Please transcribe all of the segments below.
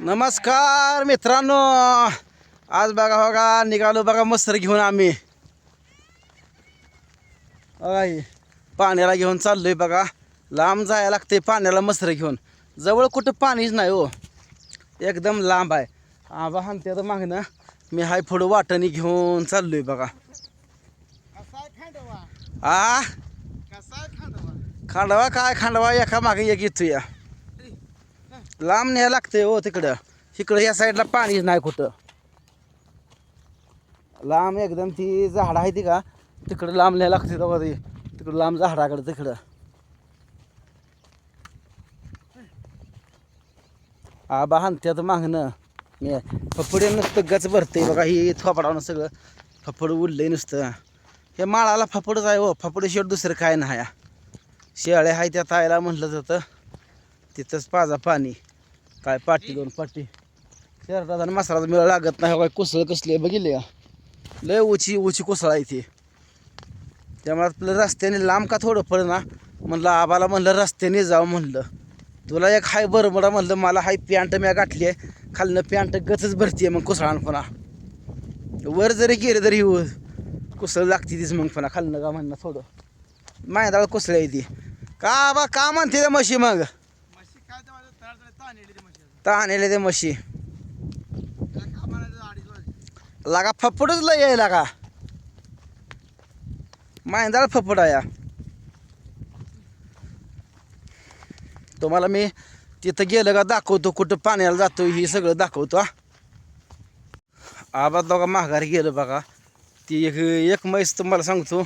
नमस्कार मित्रांनो. आज बघा बघा निघालो बघा मस्तर घेऊन आम्ही. बघा पाण्याला घेऊन चाललोय बघा. लांब जायला लागते पाण्याला मस्तर घेऊन. जवळ कुठं पाणीच नाही हो. एकदम लांब आहे. आबा हाणते तर मागणं मी हाय पुढं वाटणी घेऊन चाललोय बघा. कसा आहे खांडवा? आ? कसा आहे खांडवा? खांडवा काय? खांडवा एका मागे एक येतो या लांब न्याय लागतंय हो तिकडं. इकडं या साईडला पाणीच नाही कुठं. लांब एकदम ती झाडं आहे ती का? तिकडं लांब न्याय लागते तेव्हा ती. तिकडं लांब झाडाकडं तिकडं. आबा हाणत्यात मागणं. मी फपडे नुसतं गच भरते बघा ही थोपडावं सगळं. फपड उडलंय नुसतं. हे माळाला फपडच आहे हो. फपडेशिवाय दुसरं काय नाही. शेळ्या आहे त्या तायला म्हटलं जातं. तिथंच पाजा पाणी. काय पाटी दोन पाटी. शेरडाचा आणि मसालाचा मिळा लागत नाही. काय कोसळ कसले बघितले का? लय उची उची कोसळा इथे त्यामुळे आपलं रस्त्याने लांब का थोडं पड ना म्हणलं आबाला म्हणलं रस्त्याने जाऊ म्हणलं. तुला एक हाय बरं म्हणा म्हणलं मला हाय पॅन्ट म्या गाठली आहे. खालनं पॅन्ट गचच भरती मग कोसळान पुन्हा. वर जरी गेले तरी उ- कुसळ लागते तीच मग पुन्हा. खालनं का म्हणणं थोडं. माझ्या दाळ आहे येते का बा का म्हणते त्या म्हशी मग म्हशी काय ते माझ्या तळ तळ ताण येते आणले ते म्हशी? लागा फपडच लय आहे लागा. मायंदाळ फपड आहे तुम्हाला मी तिथं गेलं का दाखवतो कुठं पाण्याला जातो हे सगळं दाखवतो आबा दोघा महागारी माघारी गेलं बघा. ती एक एक मैस तुम्हाला सांगतो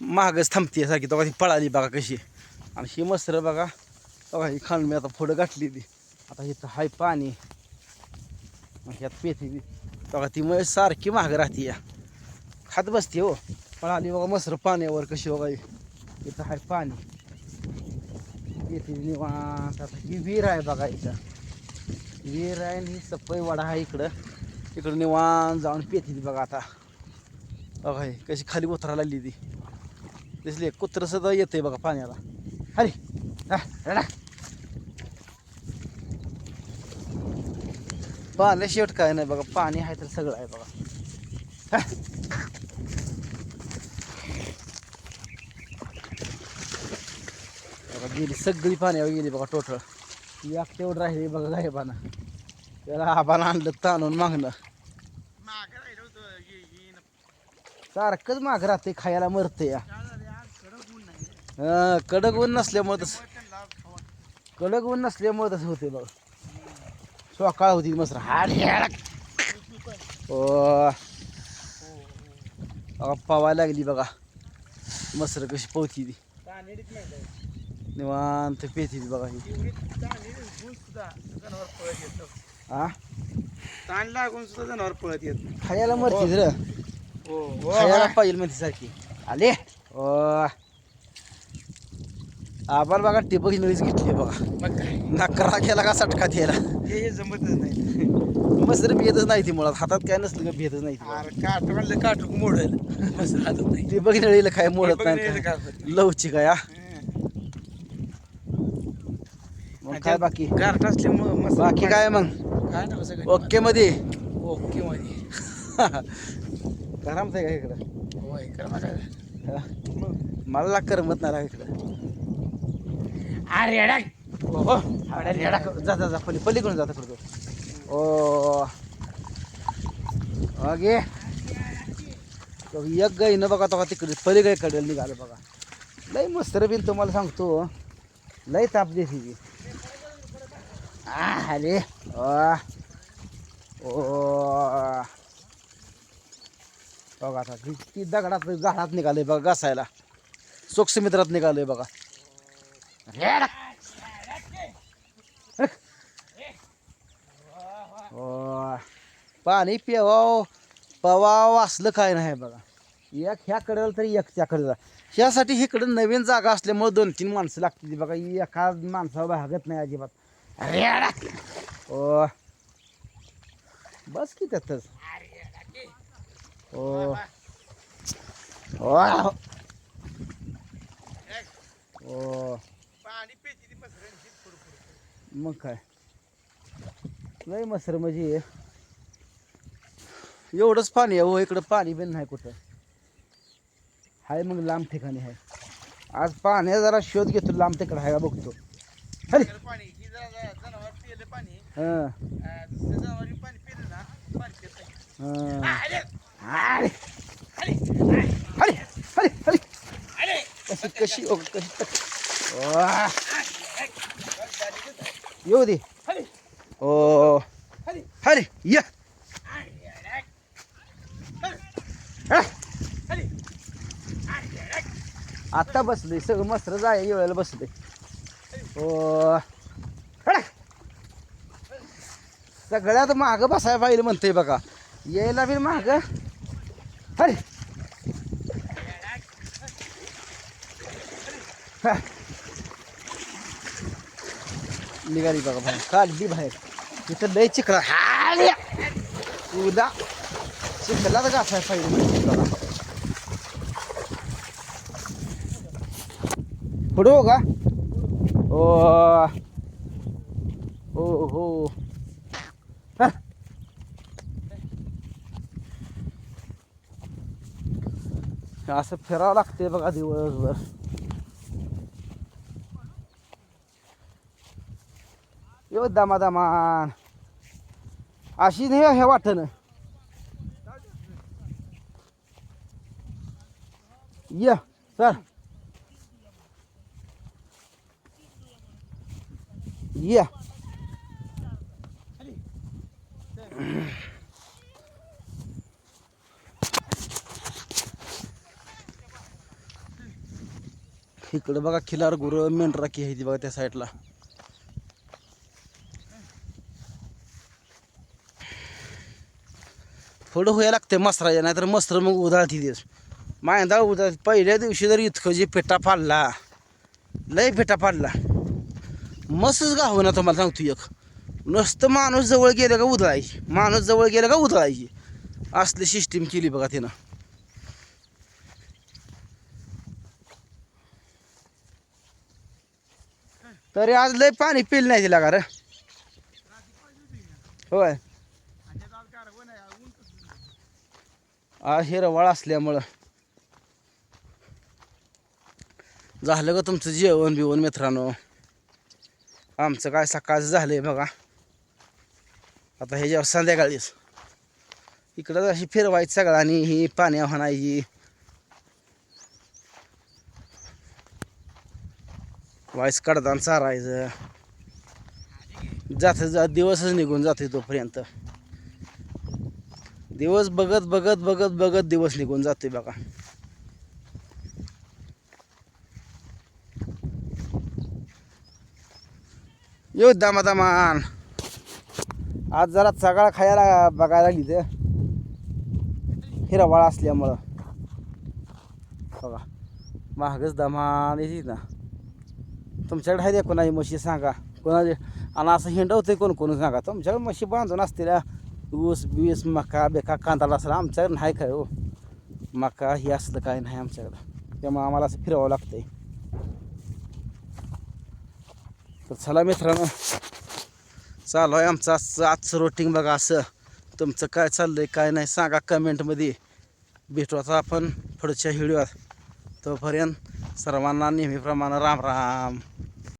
महागच थांबते सारखी दोघा ती पळाली बघा कशी. आणि ही मस्त बघा. बघा ही खांड मी आता पुढं गाठली ती. आता इथं हाय पाणी. मग ह्यात पेती बघा ती मग सारखी महाग राहते या. खात बसते हो. पण आली बघा मसर पाण्यावर कशी बघा इथं हाय पाणी. येते निवांत. आता ही विहीर आहे बघा इथं. विहीर आहे आणि ही सपई वाडा आहे इकडं. इकडं निवांत जाऊन पेती बघा आता. बघा कशी खाली उतरायला लागली ती. दिसली कुत्रं सुद्धा येते बघा पाण्याला. अरे हा, रडा. पाण्या शेवट काय नाही बघा पाणी आहे तर सगळं आहे बघा. बघा गेली सगळी पाण्यावर गेली बघा टोटल याक तेवढं राहिली बघा गायबाना. त्याला आबाला आणलं ताणून मागणं. सारखंच माग राहते खायला मरते या. कडक ऊन कडक नसल्यामुळे तसं. कडक ऊन नसल्यामुळे तसं होते बघा. सकाळ होती मस्त हाड ओ. पवायला लागली बघा. मसर कशी पोहती ती. निवांत पेती ती बघा ही. हा ताण लागून सुद्धा जनावर पळत येत. खायला मरती र. हो. खायला पाहिजे म्हणते सारखी. आले. ओ. आबाल बघा टिपक नळीच घेतली बघा. मग काय? नकरा केला का सटका द्यायला हे जमतच नाही. मस्त भेदच नाही ती मुळात. हातात काय नसलं का भेदच नाही ती. अरे मोडेल. मस्त हातत नाही. नळीला काय मोडत टिपक नाही नळीला काय. काय लवची काय हा? हं. मग काय बाकी? गारठ असल्यामुळं मस्त बाकी काय मग? काय सगळं ओके मध्ये? ओके मध्ये. करमत आहे का इकडं? होय कर ना काय हा? मला करमत नाही इकडं. अरे अडा हो अरे रेडा जा जा जा पली पलीकडून जाता करतो ओ. अगे एक गाई न बघा तो तिकडे पलीकडे कडेल निघालं बघा. लई मस्त बिन तुम्हाला सांगतो. लई ताप देते ती. आ, अरे ओ. ओ. बघा आता ती दगडात झाडात निघाले बघा घासायला. सूक्ष्मित्रात निघाले बघा. पाणी पिवाव पवाव असलं काय नाही बघा. एक ह्या कडेला तरी एक त्या कडेला ह्यासाठी इकडं नवीन जागा असल्यामुळे दोन तीन माणसं लागतील बघा. एका माणसाला भागत नाही अजिबात. रेडा. ओ. बस की त्यातच. ओ. ओ. ओ. पाणी पेची ती मग काय? लय मसर म्हणजे एवढंच पाणी आहे हो इकडं पाणी बिन नाही कुठं. हाय मग लांब ठिकाणी आहे आज पाण्या जरा शोध घेतो लांब तिकडं आहे का बघतो. अरे पाणी ही जरा- जनावर पिले पाणी. हां. अं, दुसऱ्या जनावरांनी पाणी पिलं ना पाणी पित नाही. हां अरे, अरे अरे, अरे अरे अरे अरे. कशी कशी ओ, कशी वा. येऊ दे. ओ. अरे, ये. आत्ता बसले सगळं मस्त जाय वेळेला बसले ओ. सगळ्यात माग बसायला पाहिजे म्हणते बघा. यायला बी माग. अरे निघाली बघा बाहेर. काढली बाहेर. तिथं लय चिखला. हाल्या. उदा. चिखलात घासायला पाहिजे म्हणते बघा. पुढे हो का? ओ. हो. हो. असं फिरावं लागते बघा दिवसभर. यो दमा दमान अशी नाही हे वाटन या सर या. इकडं बघा खिलार गुरं मेंढराकी आहे ती बघा त्या साईडला. थोडं व्हायला लागते मसराच्या नाहीतर मस्तर मग उधळती दिस मायंदा उधळ पहिल्या दिवशी जर इतकं जे पेटा फाडला लय पेटा फाडला. मस्तच गाव ना तुम्हाला सांगतो एक. नुसतं माणूस जवळ गेलं का उधळायची. माणूस जवळ गेलं का उधळायची. असली सिस्टीम केली बघा तिनं. तरी आज लय पाणी पिलं नाही तिला का रे? होय आणि त्यात आज गार ऊन आहे, ऊन कसलं आहे? आज हिरवळ असल्यामुळं. झालं का तुमचं जेवण बिवण मित्रांनो. आमचं काय सकाळचं झालंय बघा. आता हे जेव्हा संध्याकाळीच इकडं अशी फिरवायची सगळ्यांनी ही पाणी हाणायची वाईस कडदान चारायचं. जात जात दिवसच निघून जाते तोपर्यंत. दिवस बघत बघत बघत बघत दिवस निघून जाते बघा. येऊ दामा दामान आज जरा सकाळ खायला बघायला लागली ते हिरावाळा असल्यामुळं. बघा. महागच दमान येते ना तुमच्याकडे आहे कोणाची म्हशी सांगा. कोणाची आणि असं हिंडवते कोण कोण सांगा. तुमच्याकडे म्हशी बांधून असतील ऊस बीस मका बेका कांदा असला आमच्याकडे नाही काय हो मका हे असलं काय नाही आमच्याकडं त्यामुळे आम्हाला असं फिरावं लागतंय तर चला मित्रांनो। चालू आहे आमचं आजचं आजचं रोटिंग बघा असं। तुमचं काय चाललंय काय नाही सांगा कमेंटमध्ये भेटू आता आपण पुढच्या व्हिडिओत तोपर्यंत सर्वांना नेहमीप्रमाणे राम राम.